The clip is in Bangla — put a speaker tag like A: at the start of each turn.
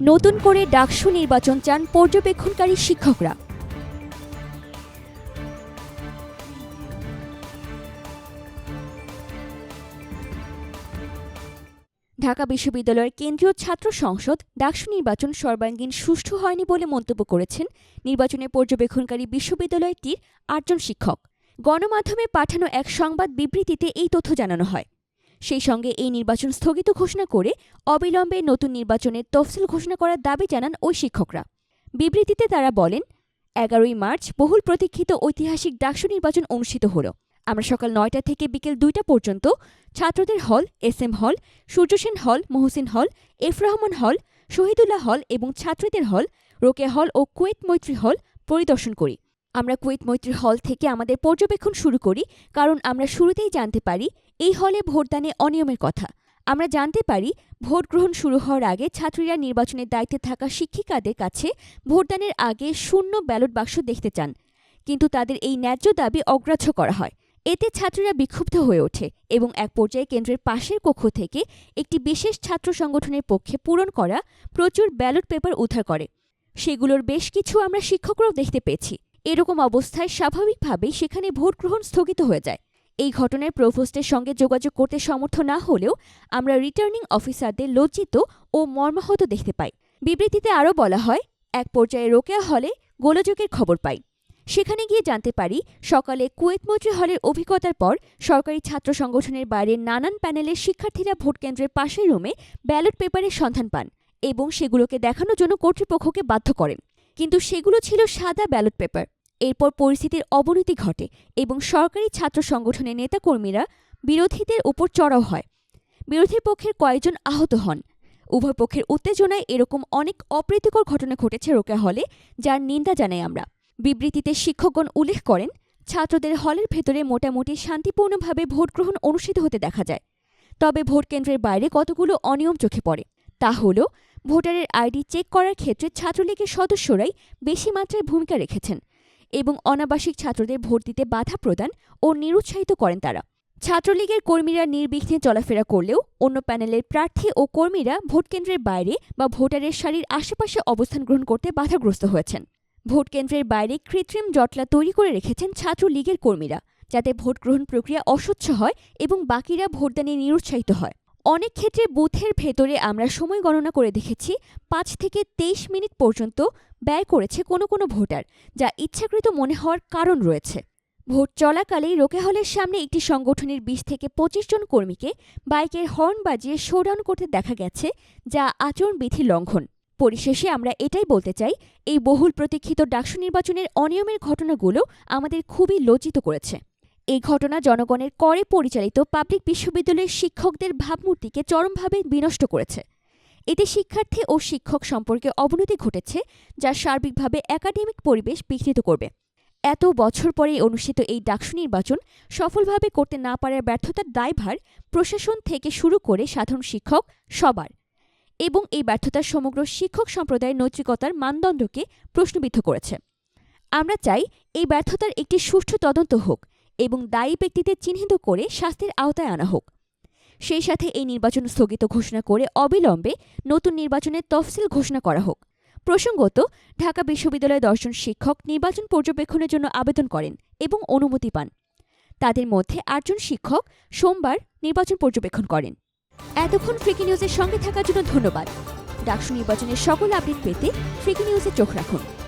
A: নতুন করে ডাকসু নির্বাচন চান পর্যবেক্ষণকারী শিক্ষকরা। ঢাকা বিশ্ববিদ্যালয়ের কেন্দ্রীয় ছাত্র সংসদ ডাকসু নির্বাচন সর্বাঙ্গীন সুষ্ঠু হয়নি বলে মন্তব্য করেছেন নির্বাচনে পর্যবেক্ষণকারী বিশ্ববিদ্যালয়টির আটজন শিক্ষক। গণমাধ্যমে পাঠানো এক সংবাদ বিবৃতিতে এই তথ্য জানানো হয়। সেই সঙ্গে এই নির্বাচন স্থগিত ঘোষণা করে অবিলম্বে নতুন নির্বাচনের তফসিল ঘোষণা করার দাবি জানান ওই শিক্ষকরা। বিবৃতিতে তারা বলেন, এগারোই মার্চ বহুল প্রতীক্ষিত ঐতিহাসিক ডাকসু নির্বাচন অনুষ্ঠিত হল। আমরা সকাল নয়টা থেকে বিকেল দুইটা পর্যন্ত ছাত্রদের হল এস এম হল সূর্যসেন হল, মহসিন হল, এফ রহমান হল, শহীদুল্লাহ হল এবং ছাত্রীদের হল রোকে হল ও কুয়েত মৈত্রী হল পরিদর্শন করি। আমরা কুয়েত মৈত্রী হল থেকে আমাদের পর্যবেক্ষণ শুরু করি, কারণ আমরা শুরুতেই জানতে পারি এই হলে ভোটদানে অনিয়মের কথা। আমরা জানতে পারি ভোট গ্রহণ শুরু হওয়ার আগে ছাত্রীরা নির্বাচনের দায়িত্বে থাকা শিক্ষিকাদের কাছে ভোটদানের আগে শূন্য ব্যালট বাক্স দেখতে চান, কিন্তু তাদের এই ন্যায্য দাবি অগ্রাহ্য করা হয়। এতে ছাত্রীরা বিক্ষুব্ধ হয়ে ওঠে এবং এক পর্যায়ে কেন্দ্রের পাশের কক্ষ থেকে একটি বিশেষ ছাত্র সংগঠনের পক্ষে পূরণ করা প্রচুর ব্যালট পেপার উদ্ধার করে। সেগুলোর বেশ কিছু আমরা শিক্ষকরাও দেখতে পেয়েছি। এরকম অবস্থায় স্বাভাবিকভাবেই সেখানে ভোট গ্রহণ স্থগিত হয়ে যায়। এই ঘটনায় প্রভোস্টের সঙ্গে যোগাযোগ করতে সমর্থ না হলেও আমরা রিটার্নিং অফিসারদের লজ্জিত ও মর্মাহত দেখতে পাই। বিবৃতিতে আরও বলা হয়, এক পর্যায়ে রোকেয়া হলে গোলযোগের খবর পাই। সেখানে গিয়ে জানতে পারি, সকালে কুয়েত মৈত্রী হলের অভিজ্ঞতার পর সরকারি ছাত্র সংগঠনের বাইরে নানান প্যানেলের শিক্ষার্থীরা ভোটকেন্দ্রের পাশের রুমে ব্যালট পেপারের সন্ধান পান এবং সেগুলোকে দেখানোর জন্য কর্তৃপক্ষকে বাধ্য করেন। কিন্তু সেগুলো ছিল সাদা ব্যালট পেপার। এরপর পরিস্থিতির অবনতি ঘটে এবং সরকারি ছাত্র সংগঠনের নেতাকর্মীরা বিরোধীদের উপর চড়াও হয়। বিরোধী পক্ষের কয়েকজন আহত হন। উভয় পক্ষের উত্তেজনায় এরকম অনেক অপ্রীতিকর ঘটনা ঘটেছে রোকেয়া হলে, যার নিন্দা জানাই আমরা। বিবৃতিতে শিক্ষকগণ উল্লেখ করেন, ছাত্রদের হলের ভেতরে মোটামুটি শান্তিপূর্ণভাবে ভোট গ্রহণ অনুষ্ঠিত হতে দেখা যায়। তবে ভোট কেন্দ্রের বাইরে কতগুলো অনিয়ম চোখে পড়ে, তা হল ভোটারের আইডি চেক করার ক্ষেত্রে ছাত্রলীগের সদস্যরাই বেশি মাত্রায় ভূমিকা রেখেছেন। এবং অনাবাসিক ছাত্রদের ভোট দিতে বাধা প্রদান ও নিরুৎসাহিত করেন তারা। ছাত্রলীগের কর্মীরা নির্বিঘ্নে চলাফেরা করলেও অন্য প্যানেলের প্রার্থী ও কর্মীরা ভোটকেন্দ্রের বাইরে বা ভোটারের সারির আশেপাশে অবস্থান গ্রহণ করতে বাধাগ্রস্ত হয়েছেন। ভোটকেন্দ্রের বাইরে কৃত্রিম জটলা তৈরি করে রেখেছেন ছাত্রলীগের কর্মীরা, যাতে ভোট গ্রহণ প্রক্রিয়া অস্বচ্ছ হয় এবং বাকিরা ভোটদানে নিরুৎসাহিত হয়। অনেক ক্ষেত্রে বুথের ভেতরে আমরা সময় গণনা করে দেখেছি, পাঁচ থেকে তেইশ মিনিট পর্যন্ত ব্যয় করেছে কোনো কোনো ভোটার, যা ইচ্ছাকৃত মনে হওয়ার কারণ রয়েছে। ভোট চলাকালেই রোকে হলের সামনে একটি সংগঠনের বিশ থেকে পঁচিশ জন কর্মীকে বাইকের হর্ন বাজিয়ে শোডাউন করতে দেখা গেছে, যা আচরণবিধি লঙ্ঘন। পরিশেষে আমরা এটাই বলতে চাই, এই বহুল প্রতীক্ষিত ডাকসু নির্বাচনের অনিয়মের ঘটনাগুলো আমাদের খুবই লজ্জিত করেছে। এই ঘটনা জনগণের করে পরিচালিত পাবলিক বিশ্ববিদ্যালয়ের শিক্ষকদের ভাবমূর্তিকে চরমভাবে বিনষ্ট করেছে। এতে শিক্ষার্থী ও শিক্ষক সম্পর্কে অবনতি ঘটেছে, যা সার্বিকভাবে একাডেমিক পরিবেশ বিঘ্নিত করবে। এত বছর পরে অনুষ্ঠিত এই ডাকসু নির্বাচন সফলভাবে করতে না পারার ব্যর্থতার দায়ভার প্রশাসন থেকে শুরু করে সাধারণ শিক্ষক সবার। এবং এই ব্যর্থতা সমগ্র শিক্ষক সম্প্রদায়ের নৈতিকতার মানদণ্ডকে প্রশ্নবিদ্ধ করেছে। আমরা চাই এই ব্যর্থতার একটি সুষ্ঠু তদন্ত হোক এবং দায়ী ব্যক্তিদের চিহ্নিত করে শাস্তির আওতায় আনা হোক। সেই সাথে এই নির্বাচন স্থগিত ঘোষণা করে অবিলম্বে নতুন নির্বাচনের তফসিল ঘোষণা করা হোক। প্রসঙ্গত, ঢাকা বিশ্ববিদ্যালয়ের দশজন শিক্ষক নির্বাচন পর্যবেক্ষণের জন্য আবেদন করেন এবং অনুমতি পান। তাদের মধ্যে আটজন শিক্ষক সোমবার নির্বাচন পর্যবেক্ষণ করেন। এতক্ষণ ফ্রিকি নিউজের সঙ্গে থাকার জন্য ধন্যবাদ। ডাকসু নির্বাচনের সকল আপডেট পেতে ফ্রিকি নিউজে চোখ রাখুন।